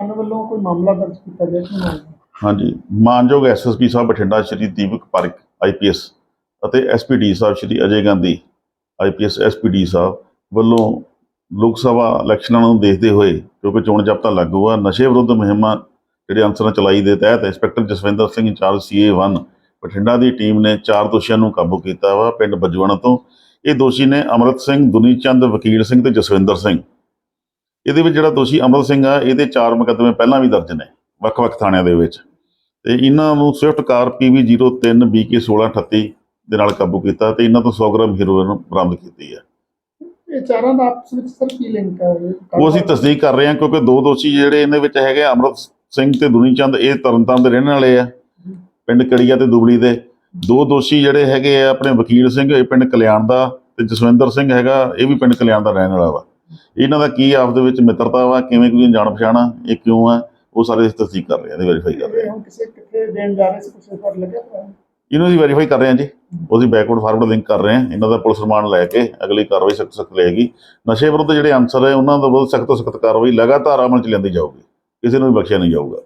ਉਹਨਾਂ ਵੱਲੋਂ ਕੋਈ ਮਾਮਲਾ ਦਰਜ ਕੀਤਾ ਗਿਆ ਕਿ ਨਹੀਂ? ਹਾਂਜੀ, ਮਾਨਯੋਗ ਐਸਐਸਪੀ ਸਾਹਿਬ ਬਠਿੰਡਾ ਸ਼੍ਰੀ ਦੀਪਕ ਪਾਰਕ ਆਈਪੀਐਸ ਅਤੇ ਐਸਪੀਡੀ ਸਾਹਿਬ ਸ਼੍ਰੀ ਅਜੇ ਗਾਂਧੀ ਆਈਪੀਐਸ ਐਸਪੀਡੀ ਸਾਹਿਬ ਵੱਲੋਂ ਲੋਕ ਸਭਾ ਇਲੈਕਸ਼ਨਾਂ ਨੂੰ ਦੇਖਦੇ ਹੋਏ, ਕਿਉਂਕਿ ਚੋਣ ਜਾਬਤਾ ਲਾਗੂ ਆ, ਨਸ਼ੇ ਵਿਰੁੱਧ ਮੁਹਿੰਮਾਂ ਜਿਹੜੇ ਅਨਸਰਾਂ ਚਲਾਈ ਦੇ ਤਹਿਤ inspector Jaswinder Singh incharge CA 1 Bathinda ਦੀ ਟੀਮ ਨੇ ਚਾਰ ਦੋਸ਼ੀਆਂ ਨੂੰ ਕਾਬੂ ਕੀਤਾ ਵਾ, ਪਿੰਡ ਬਜਵਣ ਤੋਂ। ਇਹ ਦੋਸ਼ੀ ਨੇ ਅਮਰਤ ਸਿੰਘ ਦੁਨੀ ਚੰਦ ਵਕੀਲ ਸਿੰਘ ਤੇ ਜਸਵਿੰਦਰ ਸਿੰਘ। ਇਹਦੇ ਵਿੱਚ ਜਿਹੜਾ ਦੋਸ਼ੀ ਅਮਰਤ ਸਿੰਘ ਆ ਇਹਦੇ ਚਾਰ ਮੁਕੱਦਮੇ ਪਹਿਲਾਂ ਵੀ ਦਰਜ ਨੇ ਵੱਖ-ਵੱਖ ਥਾਣਿਆਂ ਦੇ ਵਿੱਚ। ਤੇ ਇਹਨਾਂ ਨੂੰ ਸਵਿਫਟ ਕਾਰ PV 03 BK 1638 ਦੇ ਨਾਲ ਕਾਬੂ ਕੀਤਾ ਤੇ ਇਹਨਾਂ ਤੋਂ 100 ਗ੍ਰਾਮ ਹੈਰੋਇਨ ਬਰਾਮਦ ਕੀਤੀ ਹੈ ਇਹ ਚਾਰਾਂ ਦਾ ਆਪਸ ਵਿੱਚ ਸਰ ਕੀ ਲਿੰਕ ਹੈ ਉਹ ਅਸੀਂ ਤਸਦੀਕ ਕਰ ਰਹੇ ਹਾਂ ਕਿਉਂਕਿ ਦੋ ਦੋਸ਼ੀ ਜਿਹੜੇ ਇਹਦੇ ਵਿੱਚ ਹੈਗੇ ਅਮਰਤ ਸਿੰਘ ਤੇ ਦੁਨੀ ਚੰਦ ਇਹ ਤਰਨਤਾਰਨ ਦੇ ਰਹਿਣ ਵਾਲੇ ਆ ਪਿੰਡ ਕੜੀਆ ਤੇ ਦੁਬਲੀ ਦੇ। ਦੋ ਦੋਸ਼ੀ ਜਿਹੜੇ ਹੈਗੇ ਆ ਆਪਣੇ ਵਕੀਲ ਸਿੰਘ ਇਹ ਪਿੰਡ ਕਲਿਆਣ ਦਾ ਤੇ ਜਸਵਿੰਦਰ ਸਿੰਘ ਹੈਗਾ ਇਹ ਵੀ ਪਿੰਡ ਕਲਿਆਣ ਦਾ ਰਹਿਣ ਵਾਲਾ ਵਾ। ਇਹਨਾਂ ਦਾ ਕੀ ਆਪਸ ਦੇ ਵਿੱਚ ਮਿੱਤਰਤਾ ਵਾ? ਕਿਵੇਂ ਕੋਈ ਜਾਣ ਪਛਾਣਾ? ਇਹ ਕਿਉਂ ਆ? ਉਹ ਸਾਰੇ ਅਸੀਂ ਤਸਦੀਕ ਕਰ ਰਹੇ ਹਾਂ ਤੇ ਵੈਰੀਫਾਈ ਕਰ ਰਹੇ ਹੁਣ ਕਿਸੇ ਕਿੱਥੇ ਦੇਣ ਜਾ ਰਹੇ ਸੀ ਕੁਛ ਇਸ ਵਾਰ ਲੱਗਿਆ? ਇਹਨੂੰ ਅਸੀਂ ਵੈਰੀਫਾਈ ਕਰ ਰਹੇ ਹਾਂ ਜੀ। ਉਹਦੀ ਬੈਕਵਰਡ ਫਾਰਵਰਡ ਲਿੰਕ ਕਰ ਰਹੇ ਹਾਂ ਇਹਨਾਂ ਦਾ ਪੁਲਿਸ ਰਿਮਾਂਡ ਲੈ ਕੇ ਅਗਲੀ ਕਾਰਵਾਈ ਸਖਤ ਸਖਤ ਲਏਗੀ। ਨਸ਼ੇ ਵਿਰੁੱਧ ਜਿਹੜੇ ਅਨਸਰ ਹੈ ਉਹਨਾਂ ਦਾ ਬਹੁਤ ਸਖਤ ਤੋਂ ਸਖਤ ਕਾਰਵਾਈ ਲਗਾਤਾਰ ਅਮਲ ਚ ਲੈਂਦੀ ਜਾਊਗੀ। ਕਿਸੇ ਨੂੰ ਵੀ ਬਖਸ਼ਿਆ ਨਹੀਂ ਜਾਊਗਾ।